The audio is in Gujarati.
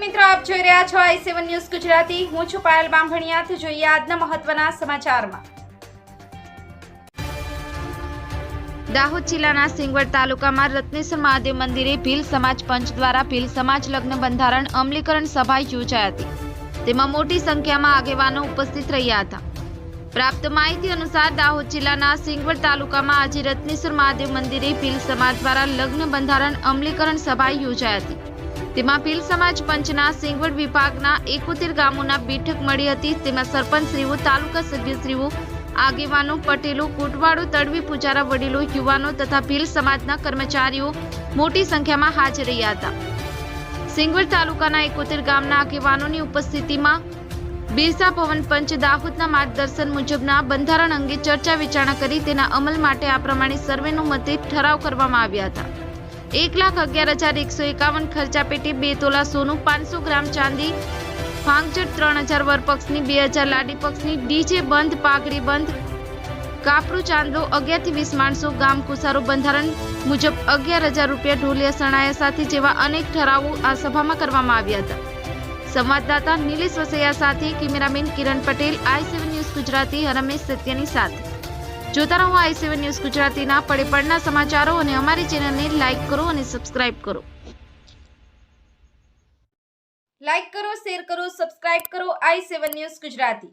રહ્યા છો આઈ સેવન ન્યૂઝ ગુજરાતી. હું છું પાયલ બામભણિયાથી. જોઈએ આજના મહત્વના સમાચારમાં. દાહોદ જિલ્લાના સિંગવડ તાલુકામાં રત્નેશ્વર મહાદેવ મંદિરે ભીલ સમાજ પંચ દ્વારા ભીલ સમાજ લગ્ન બંધારણ અમલીકરણ સભા યોજાઈ હતી. તેમાં મોટી સંખ્યામાં આગેવાનો ઉપસ્થિત રહ્યા હતા. પ્રાપ્ત માહિતી અનુસાર દાહોદ જિલ્લાના સિંગવડ તાલુકામાં આજે રત્નેશ્વર મહાદેવ મંદિરે ભીલ સમાજ દ્વારા લગ્ન બંધારણ અમલીકરણ સભા યોજાઈ હતી. તેમાં ભીલ સમાજ પંચના સિંગવડ વિભાગના એકોતેર ગામોના બેઠક મળી હતી. તેમાં સરપંચશ્રીઓ, તાલુકા સભ્યશ્રીઓ, આગેવાનો, પટેલો કોટવાડો તડવી પૂજારા વડીલો, યુવાનો તથા ભીલ સમાજના કર્મચારીઓ મોટી સંખ્યામાં હાજર રહ્યા હતા. સિંગવડ તાલુકાના એકોતેર ગામના આગેવાનોની ઉપસ્થિતિમાં બિરસા ભવન પંચ દાહોદના માર્ગદર્શન મુજબના બંધારણ અંગે ચર્ચા વિચારણા કરી. તેના અમલ માટે આ પ્રમાણે સર્વેનો મતે ઠરાવ કરવામાં આવ્યા હતા. એક લાખ અગિયાર હજાર એકસો એકાવન ખર્ચા પેટી બે તોલા સોનું, પાંચસો ગ્રામ ચાંદી ફાંગચટ ત્રણ હજાર વરપક્ષની, બે હજાર લાડી પક્ષની ડીજે બંધ, પાઘડી બંધ કાપડું ચાંદલો અગિયારથી વીસ માણસો, ગામ કુસારો બંધારણ મુજબ અગિયાર હજાર રૂપિયા ઢોલિયા સણાયા સાથે જેવા અનેક ઠરાવો આ સભામાં કરવામાં આવ્યા હતા. સંવાદદાતા નિલેશ વસૈયા સાથે cameraman Kiran Patel, I seven news Gujarati Ramesh સત્યની સાથે. જોતા રહો આઈ સેવન ન્યૂઝ ગુજરાતીના પડે પડના સમાચારો અને અમારી ચેનલને લાઇક કરો અને સબસ્ક્રાઇબ કરો. લાઇક કરો, શેર કરો સબસ્ક્રાઇબ કરો આઈ સેવન ન્યૂઝ ગુજરાતી.